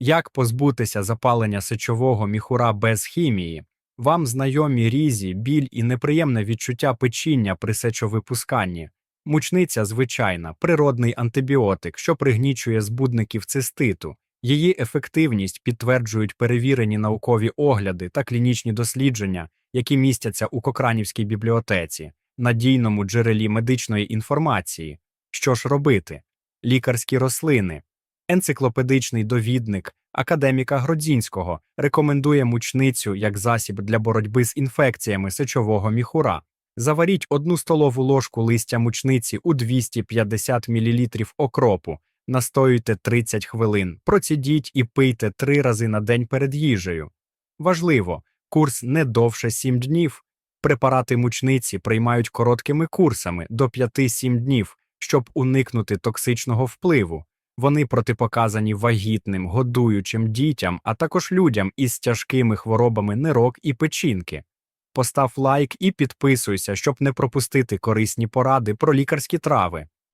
Як позбутися запалення сечового міхура без хімії? Вам знайомі різі, біль і неприємне відчуття печіння при сечовипусканні. Мучниця звичайна, природний антибіотик, що пригнічує збудників циститу. Її ефективність підтверджують перевірені наукові огляди та клінічні дослідження, які містяться у Кокранівській бібліотеці, надійному джерелі медичної інформації. Що ж робити? Лікарські рослини. Енциклопедичний довідник академіка Гродзінського рекомендує мучницю як засіб для боротьби з інфекціями сечового міхура. Заваріть одну столову ложку листя мучниці у 250 мл окропу, настоюйте 30 хвилин, процідіть і пийте три рази на день перед їжею. Важливо, курс не довше 7 днів. Препарати мучниці приймають короткими курсами до 5-7 днів, щоб уникнути токсичного впливу. Вони протипоказані вагітним, годуючим дітям, а також людям із тяжкими хворобами нирок і печінки. Постав лайк і підписуйся, щоб не пропустити корисні поради про лікарські трави.